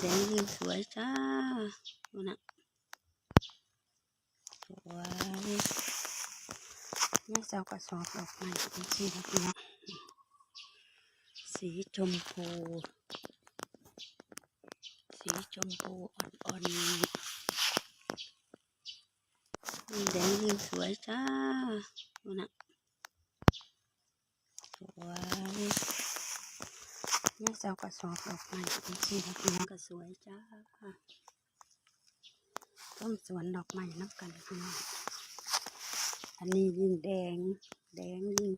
แดงยิ่งสวยจ้าดูนะสวยแม่เจ้ากระสอบดอกไม้เป็นสีดอกเนาะสีชมพู สีชมพูอ่อนๆยิ่งแดงยิ่งสวยจ้าดูนะสวย แม่เจ้ากระสอบดอกไม้เป็นสีดอกเนาะก็สวยจ้าต้นสวนดอกไม้นับกันพี่น้องอันนี้ยิ่งแดง แดงยิ่ง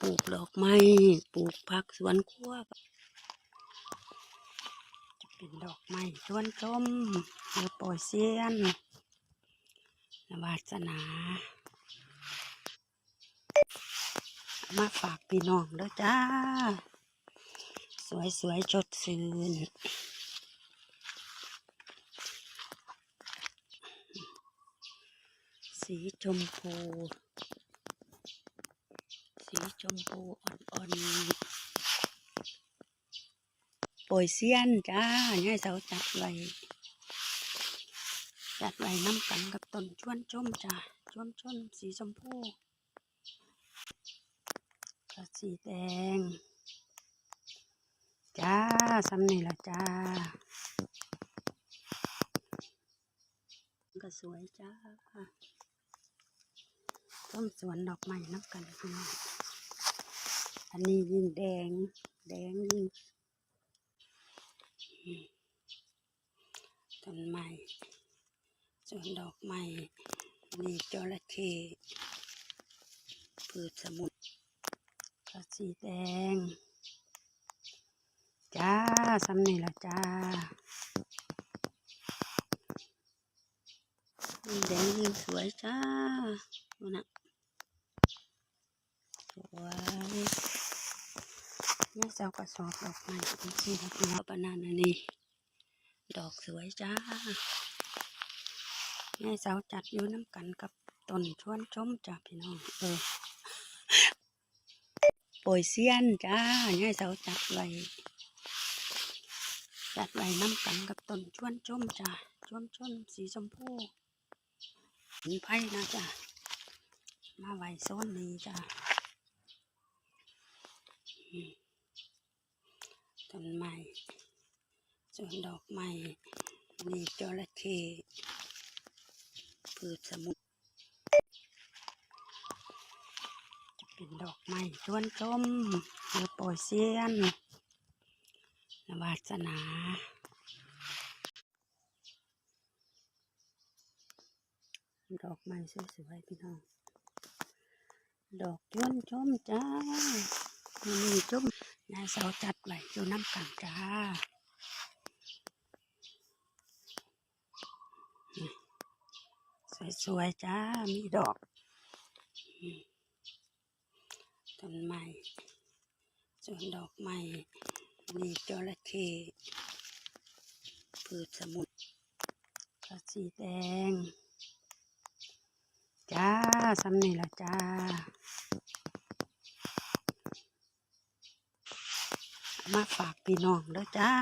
ปลูกดอกไม้ปลูกผักสวนครัวก็จะเป็นดอกไม้ชวนชมหรือปล่อยเสียนวาสนา มาฝากพี่น้องเด้อจ้า สวยสวยๆจดซื่นสีชมพู สีชมพูอ่อนๆโปรยเซียนจ้าให้เสาจัดไว้จัดไว้น้ำกันกับต้นชวนชมจ้าชวนชมสีชมพู ก็สีแดง จ้าสำนี่ละจ้า ก็สวยจ้าต้นสวนดอกไม้นับกันพี่น้องอันนี้ยิ่งแดง แดงยิ่งต้นไม้สวนดอกไม้นี่จระเข้พืชสมุทร ก็สีแดง จ้าสำนี่ละจ้ายิ่งแดงยิ่งสวยจ้าดูนะสวยแม่เจ้ากระสอบดอกไม้เป็นสีดอกเนาะปานานอันนี้ดอกสวยจ้าแม่สาวจัดอยู่น้ำกันกับต้นชวนชมจ้าพี่น้องเออ ปรยเซียนจ้าให้เสาจัดไว้จัดไว้น้ำกันกับต้นชวนชมจ้าชวนชมสีชมพูหินไผ่นะจ้ามาไว้โซนนี้จ้าต้นไม้ส่วนดอกไม้นี่จระเข้พืชสมุทร จะ เป็นดอกไม้ชวนชมหรือปอยเสียนวาสนาดอกไม้สวยๆพี่น้อง ดอกชวนชมจ้ามีชมนายสาวจัดไว้อยู่น้ำกันจ้าสวยๆจ้า มีดอก ต้นไม้ส่วนดอกไม้นี่จระเข้พืชสมุทรก็สีแดง จ้าสำนี่ละจ้ามาฝากพี่น้องเด้อจ้า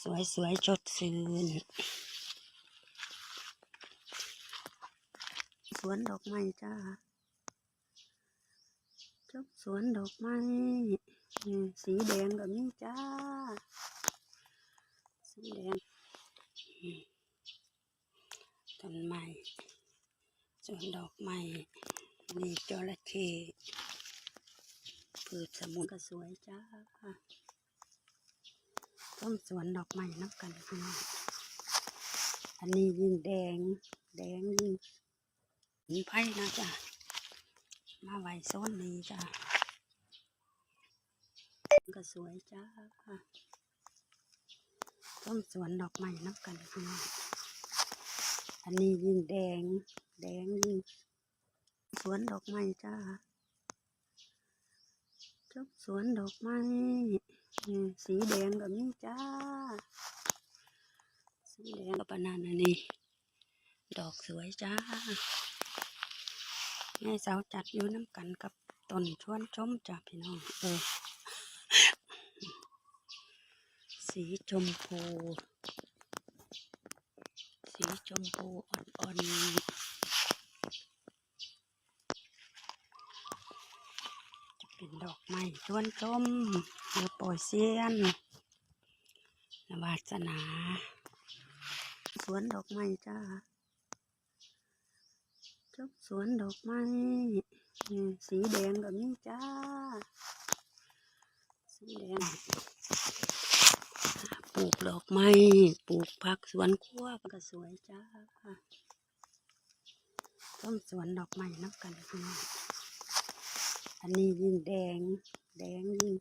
สวยสวยๆจดซื่นสวนดอกไม้จ้า ชมสวนดอกไม้สีแดงแบบนี้จ้า สีแดงต้นไม้สวนดอกไม้นี่จระเข้พืชสมุนก็สวยจ้าต้นสวนดอกไม้นับกันพี่น้องอันนี้ยิ่งแดง แดงยิ่งหินไผ่นะจ้า มาไว้โซนนี้จ้าก็สวยจ้าต้นสวนดอกไม้นับกันพี่น้องอันนี้ยิ่งแดง แดงยิ่งสวนดอกไม้จ้าชมสวนดอกไม้สีแดงแบบนี้จ้า สีแดงกับปานนันอันนี้ ดอกสวยจ้า แม่สาวจัดอยู่น้ำกันกับต้นชวนชมจ้ะพี่น้องเออสีชมพู สีชมพูอ่อนๆจะเป็นดอกไม้ชวนชมเดี๋ยวปล่อยเสียนนวาสนา สวนดอกไม้จ้า จบสวนดอกไม้สีแดงแบบนี้จ้า สีแดง ปลูกดอกไม้ ปลูกผักสวนครัวก็สวยจ้าต้นสวนดอกไม้นับกันพี่น้องอันนี้ยิ่งแดง แดงยิ่ง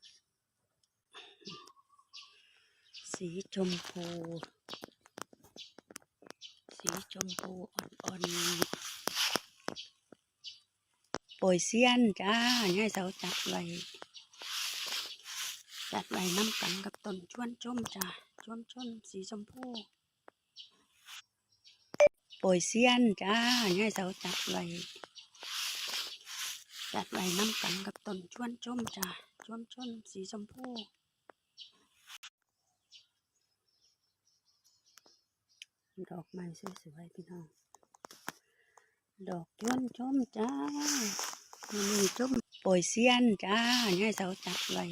สีชมพู สีชมพูอ่อนๆ ปรยเซียนจ้าให้เสาจัดไว้จัดไว้น้ำกันกับต้นชวนชมจ้าชวนชมสีชมพูโปรยเซียนจ้าให้เสาจัดไว้จัดไว้น้ำกันกับต้นชวนชมจ้าชวนชมสีชมพูดอกไม้สวยๆพี่น้องดอกชวนชมจ้า นี่ชมโปรยเซียนจ้าให้เสาจัดไว้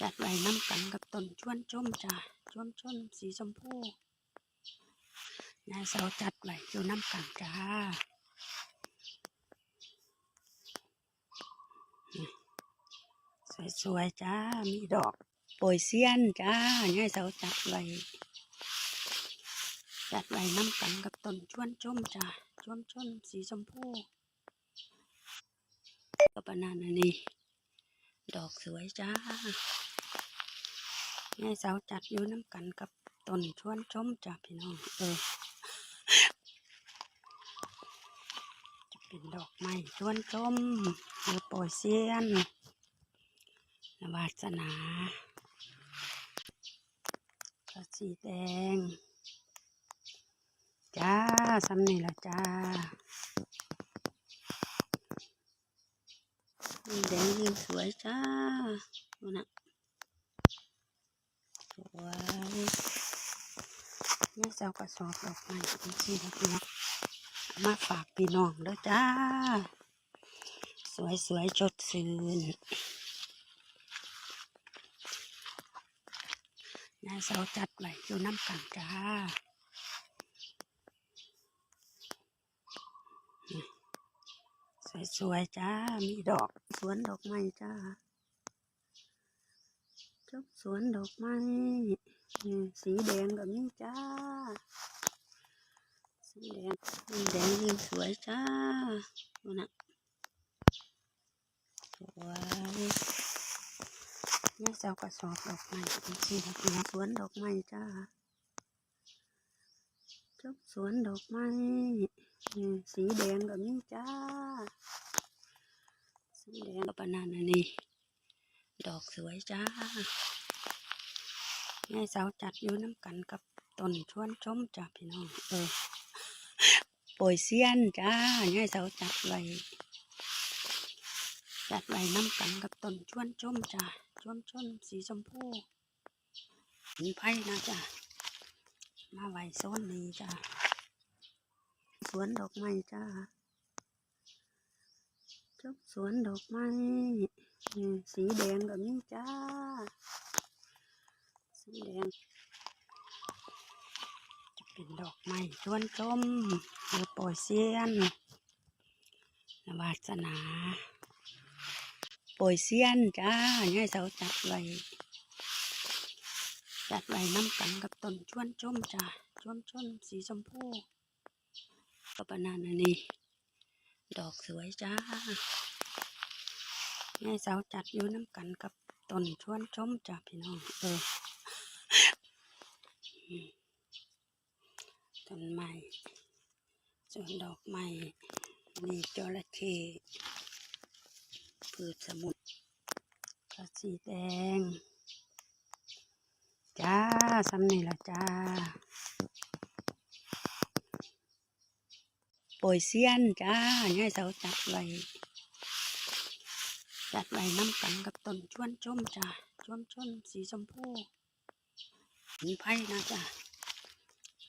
จัดไว้น้ำกันกับต้นชวนชมจ้าชวนชมสีชมพูนายเสาจัดไว้อยู่น้ำกันจ้าสวยๆจ้า มีดอกโปรยเซียนจ้าให้เสาจัดไว้จัดไว้น้ำกันกับต้นชวนชมจ้าชวนชมสีชมพู ก็ประมาณนี้ ดอกสวยจ้า แม่สาวจัดอยู่น้ำกันกับต้นชวนชมจ้าพี่น้อง เออ จะเป็นดอกไม้ชวนชมหรือโปรยเซียนวาสนาก็สีแดง จ้าสำนี่ละจ้า ยิ่งแดงยิ่งสวยจ้าดูนะสวยนี่เจ้ากระสอบดอกไม้เป็นสีดอกเนาะเอามาฝากพี่น้องด้อจ้า สวยสวยๆจดซื่นนายเสาจัดไว้อยู่น้ำกันจ้าสวยๆจ้า มีดอก สวนดอกไม้จ้าจบสวนดอกไม้สีแดงแบบนี้จ้า สีแดงยิ่งแดงยิ่งสวยจ้าดูนะสวยนี่เจ้ากระสอบดอกไม้เป็นสีดอกไม้สวนดอกไม้จ้าจบสวนดอกไม้สีแดงแบบนี้จ้า แดงก็ประมาณนี้ดอกสวยจ้า แม่สาวจัดอยู่น้ำกันกับต้นชวนชมจ้าพี่น้อง เออโปรยเซียนจ้าให้เสาวจัดไว้จัดไว้น้ำกันกับต้นชวนชมจ้าชวนชมสีชมพูหินไผ่นะจ้ามาไว้โซนนี้จ้าสวนดอกไม้จ้า จบสวนดอกไม้สีแดงแบบนี้จ้า สีแดง จะเป็นดอกไม้ชวนชมหรือโปรยเซียนวาสนาโปรยเซียนจ้าให้เสาจัดไว้จัดไว้น้ำกันกับต้นชวนชมจ้าชวนชมสีชมพูก็ประมาณนี้ ดอกสวยจ้าแม่สาวจัดอยู่น้ำกันกับต้นชวนชมจ้าพี่น้องเออต้นไม้ส่วนดอกไม้มีจระเข้พืชสมุทรก็สีแดง จ้าสำนี่ละจ้า โปรยเซียนจ้าง่ายเสาจัดไว้จัดไว้น้ำกันกับต้นชวนชมจ้าชวนชมสีชมพูหินไผ่นะจ้า